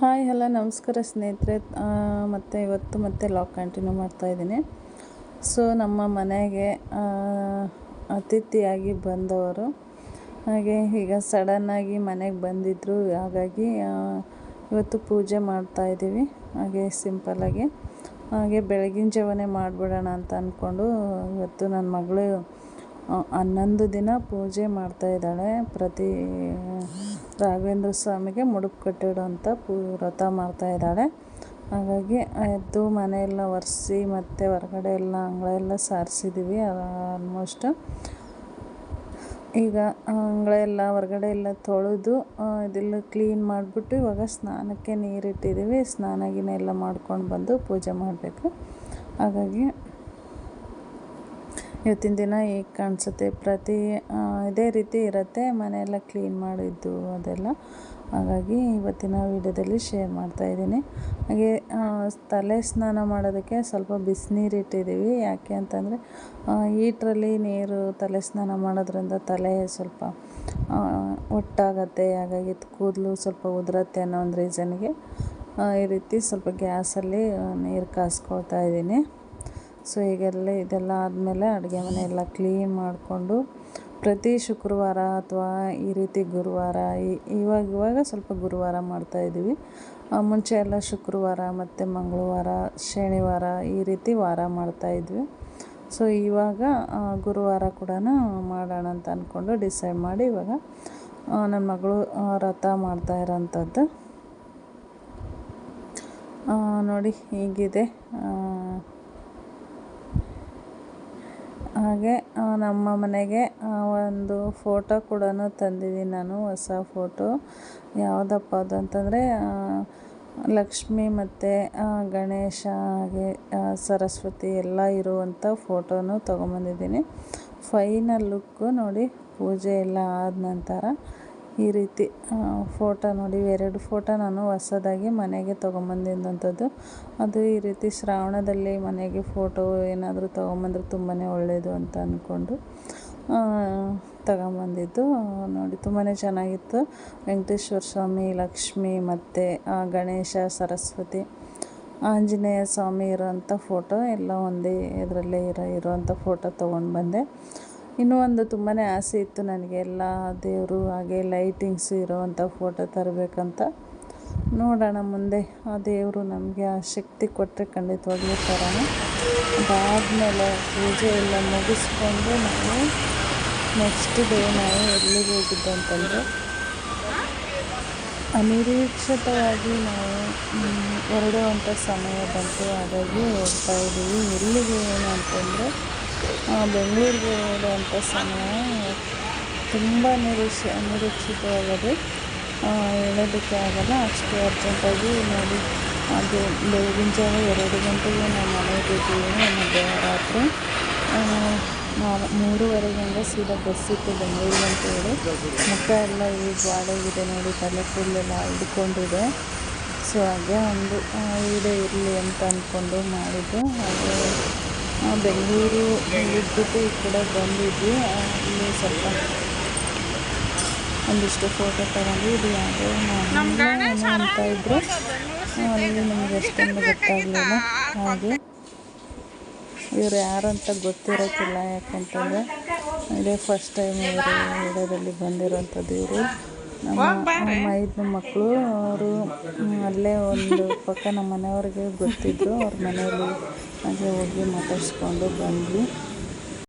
Hi, hello, ನಮಸ್ಕಾರ ಸ್ನೇಹಿತರೆ. ಮತ್ತು ಇವತ್ತು ಮತ್ತೆ ಲಾಕ್ ಕಂಟಿನ್ಯೂ ಮಾಡ್ತಾ ಇದ್ದೀನಿ. ಸೊ ನಮ್ಮ ಮನೆಗೆ ಅತಿಥಿಯಾಗಿ ಬಂದವರು. ಹಾಗೆ ಈಗ ಸಡನ್ನಾಗಿ ಮನೆಗೆ ಬಂದಿದ್ದರು ಹಾಗಾಗಿ ಇವತ್ತು ಪೂಜೆ ಮಾಡ್ತಾಯಿದ್ದೀವಿ ಹಾಗೆ ಸಿಂಪಲ್ಲಾಗಿ ಹಾಗೆ ಬೆಳಗಿನ ಜವನೇ ಮಾಡಿಬಿಡೋಣ ಅಂತ ಅಂದ್ಕೊಂಡು ಇವತ್ತು ನನ್ನ ಮಗಳು ಹನ್ನೊಂದು ದಿನ ಪೂಜೆ ಮಾಡ್ತಾ ಇದ್ದಾಳೆ. ಪ್ರತಿ, ರಾಘವೇಂದ್ರ ಸ್ವಾಮಿಗೆ ಮುಡುಪು ಕಟ್ಟಿಡುವಂಥ ಪೂ, ವ್ರತ ಮಾಡ್ತಾ ಇದ್ದಾಳೆ. ಹಾಗಾಗಿ ಎದ್ದು ಮನೆಯೆಲ್ಲ ಒರೆಸಿ, ಮತ್ತು ಹೊರಗಡೆ ಎಲ್ಲ ಅಂಗಳ ಎಲ್ಲ ಸಾರಿಸಿದ್ದೀವಿ ಆಲ್ಮೋಸ್ಟ್ ಈಗ ಅಂಗಳ ಎಲ್ಲ ಹೊರಗಡೆ ಎಲ್ಲ ತೊಳೆದು ಇದೆಲ್ಲ ಕ್ಲೀನ್ ಮಾಡಿಬಿಟ್ಟು ಇವಾಗ ಸ್ನಾನಕ್ಕೆ ನೀರಿಟ್ಟಿದ್ದೀವಿ ಸ್ನಾನ ಗಿನ ಎಲ್ಲ ಮಾಡ್ಕೊಂಡು ಬಂದು ಪೂಜೆ ಮಾಡಬೇಕು. ಹಾಗಾಗಿ ಇವತ್ತಿನ ದಿನ ಈಗ ಕಾಣಿಸುತ್ತೆ? ಪ್ರತಿ ಇದೇ ರೀತಿ ಇರುತ್ತೆ, ಮನೆಯೆಲ್ಲ ಕ್ಲೀನ್ ಮಾಡಿದ್ದು ಅದೆಲ್ಲ. ಹಾಗಾಗಿ ಇವತ್ತಿನ ವಿಡಿಯೋದಲ್ಲಿ ಶೇರ್ ಮಾಡ್ತಾ ಇದ್ದೀನಿ. ಹಾಗೆ ತಲೆ ಸ್ನಾನ ಮಾಡೋದಕ್ಕೆ ಸ್ವಲ್ಪ ಬಿಸಿನೀರು ಇಟ್ಟಿದ್ದೀವಿ. ಯಾಕೆ ಅಂತಂದರೆ ಹೀಟ್ರಲ್ಲಿ ನೀರು ತಲೆ ಸ್ನಾನ ಮಾಡೋದ್ರಿಂದ ತಲೆ ಸ್ವಲ್ಪ ಒಟ್ಟಾಗತ್ತೆ. ಹಾಗಾಗಿ ಕೂದಲು ಸ್ವಲ್ಪ ಉದುರತ್ತೆ ಅನ್ನೋ ಒಂದು ರೀಸನ್ಗೆ ಈ ರೀತಿ ಸ್ವಲ್ಪ ಗ್ಯಾಸಲ್ಲಿ ನೀರು ಕಾಸ್ಕೊಳ್ತಾ ಇದ್ದೀನಿ. ಸೊ ಈಗೆಲ್ಲ ಇದೆಲ್ಲ ಆದಮೇಲೆ ಅಡುಗೆ ಮನೆ ಎಲ್ಲ ಕ್ಲೀನ್ ಮಾಡಿಕೊಂಡು ಪ್ರತಿ ಶುಕ್ರವಾರ ಅಥವಾ ಈ ರೀತಿ ಗುರುವಾರ ಇವಾಗ ಇವಾಗ ಸ್ವಲ್ಪ ಗುರುವಾರ ಮಾಡ್ತಾಯಿದ್ದೀವಿ ಮುಂಚೆ ಎಲ್ಲ ಶುಕ್ರವಾರ ಮತ್ತು ಮಂಗಳವಾರ, ಶನಿವಾರ ಈ ರೀತಿ ವಾರ ಮಾಡ್ತಾಯಿದ್ವಿ ಸೊ ಇವಾಗ ಗುರುವಾರ ಕೂಡ ಮಾಡೋಣ ಅಂತ ಅಂದ್ಕೊಂಡು ಡಿಸೈಡ್ ಮಾಡಿ ಇವಾಗ ನನ್ನ ಮಗಳು ರಥ ಮಾಡ್ತಾ ಇರೋಂಥದ್ದು. ನೋಡಿ, ಹೀಗಿದೆ ಆ, ಹಾಗೆ ನಮ್ಮ ಮನೆಗೆ ಒಂದು ಫೋಟೋ ಕೂಡ ತಂದಿದ್ದೀನಿ ನಾನು, ಹೊಸ ಫೋಟೋ ಯಾವುದಪ್ಪ ಅದು ಅಂತಂದರೆ ಲಕ್ಷ್ಮಿ ಮತ್ತು ಗಣೇಶ, ಹಾಗೆ ಸರಸ್ವತಿ ಎಲ್ಲ ಇರುವಂಥ ಫೋಟೋನು ತೊಗೊಂಬಂದಿದ್ದೀನಿ. ಫೈನಲ್ ಲುಕ್ಕು ನೋಡಿ, ಪೂಜೆ ಎಲ್ಲ ಆದ ನಂತರ. ಈ ರೀತಿ ಫೋಟೋ ನೋಡಿ. ಎರಡು ಫೋಟೋ ನಾನು ಹೊಸದಾಗಿ ಮನೆಗೆ ತೊಗೊಂಬಂದಿದ್ದಂಥದ್ದು. ಅದು ಈ ರೀತಿ ಶ್ರಾವಣದಲ್ಲಿ ಮನೆಗೆ ಫೋಟೋ ಏನಾದರೂ ತೊಗೊಂಬಂದ್ರೆ ತುಂಬಾ ಒಳ್ಳೆಯದು ಅಂತ ಅಂದ್ಕೊಂಡು ತಗೊಂಬಂದಿದ್ದು. ನೋಡಿ ತುಂಬಾ ಚೆನ್ನಾಗಿತ್ತು. ವೆಂಕಟೇಶ್ವರ ಸ್ವಾಮಿ, ಲಕ್ಷ್ಮಿ ಮತ್ತು ಗಣೇಶ, ಸರಸ್ವತಿ, ಆಂಜನೇಯ ಸ್ವಾಮಿ ಇರೋಂಥ ಫೋಟೋ ಎಲ್ಲ ಒಂದೇ ಇದರಲ್ಲೇ ಇರೋ, ಇರೋವಂಥ ಫೋಟೋ ತೊಗೊಂಡು ಬಂದೆ ಇನ್ನೂ ಒಂದು ತುಂಬಾ ಆಸೆ ಇತ್ತು ನನಗೆ. ಎಲ್ಲ ದೇವರು ಹಾಗೆ ಲೈಟಿಂಗ್ಸ್ ಇರೋವಂಥ ಫೋಟೋ ತರಬೇಕಂತ. ನೋಡೋಣ ಮುಂದೆ. ಆ ದೇವರು ನಮಗೆ ಆ ಶಕ್ತಿ ಕೊಟ್ಟರೆ ಖಂಡಿತವಾಗಲೂ ತರೋಣ ಅದಾದಮೇಲೆ ಪೂಜೆ ಎಲ್ಲ ಮುಗಿಸ್ಕೊಂಡು ನಾವು ನೆಕ್ಸ್ಟ್ ಡೇ ನಾವು ಎಲ್ಲಿಗೆ ಹೋಗಿದ್ದು ಅಂತಂದರೆ, ಅನಿರೀಕ್ಷಿತವಾಗಿ ನಾವು ಹೊರಡುವಂಥ ಸಮಯ ಬಂತು. ಹಾಗಾಗಿ ಹೋಗ್ತಾ ಇದ್ದೀವಿ. ಎಲ್ಲಿಗೆ ಏನು ಅಂತಂದರೆ ಬೆಂಗಳೂರಿಗೆ ಹೋದಂಥ ಸಮಯ ತುಂಬ ನಿರೀಕ್ಷೆ ಅನಿರೀಕ್ಷಿತವಾಗದು ಹೇಳೋದಕ್ಕೆ ಆಗಲ್ಲ ಅಷ್ಟು ಅರ್ಜೆಂಟಾಗಿ ನೋಡಿ ಅದು ಬೆಳಗಿನ ಜಾವ ಎರಡು ಗಂಟೆಗೆ ನಾವು ಮನೆಗೆ ಇದ್ದೀವಿ ಮಧ್ಯರಾತ್ರಿ ಆ, ನಾಲ್- ಮೂರುವರೆಗೆ ಹಂಗೆ ಸೀದಾ ಬಸ್ ಇತ್ತು ಬೆಂಗಳೂರಿಗೆ ಅಂತ ಹೇಳಿ ಮುಖ ಎಲ್ಲ ಈ ಬಾಡೋಗಿದೆ ನೋಡಿ ತಲೆ ಫುಲ್ಲೆಲ್ಲ ಹಿಡ್ಕೊಂಡಿದೆ. ಸೊ ಹಾಗೆ ಒಂದು ಈಡೇ ಇರಲಿ ಅಂತ ಅಂದ್ಕೊಂಡು ಮಾಡಿದ್ದು. ಹಾಗೆ ಬೆಂಗಳೂರು ಬಿಟ್ಬಿಟ್ಟು ಈ ಕಡೆ ಬಂದಿದ್ವಿ. ಇಲ್ಲಿ ಸ್ವಲ್ಪ ಒಂದಿಷ್ಟು ಫೋಟೋ ತಗೊಂಡು ಇದು ಯಾವುದೋ ಅಂತ ಇದ್ರು ಅಲ್ಲಿ ನಮಗೆ ಅಷ್ಟೊಂದು ಗೊತ್ತಾಗಲಿಲ್ಲ. ಹಾಗೆ ಇವರು ಯಾರು ಅಂತ ಗೊತ್ತಿರೋಕ್ಕಿಲ್ಲ ಯಾಕಂತಂದರೆ ಇದೇ ಫಸ್ಟ್ ಟೈಮ್ ಇವರು ವಿಡಿಯೋದಲ್ಲಿ ಬಂದಿರೋಂಥದ್ದು ಇವರು. ನಮ್ಮ ಮೈದ್ನ ಮಕ್ಕಳು ಅವರು ಅಲ್ಲೇ ಒಂದು ಪಕ್ಕ ನಮ್ಮ ಮನೆಯವ್ರಿಗೆ ಗೊತ್ತಿದ್ದರು ಅವ್ರ ಮನೆಯಲ್ಲಿ ಹಾಗೆ ಹೋಗಿ ಮಾತಾಡಿಸ್ಕೊಂಡು ಬಂದ್ವಿ.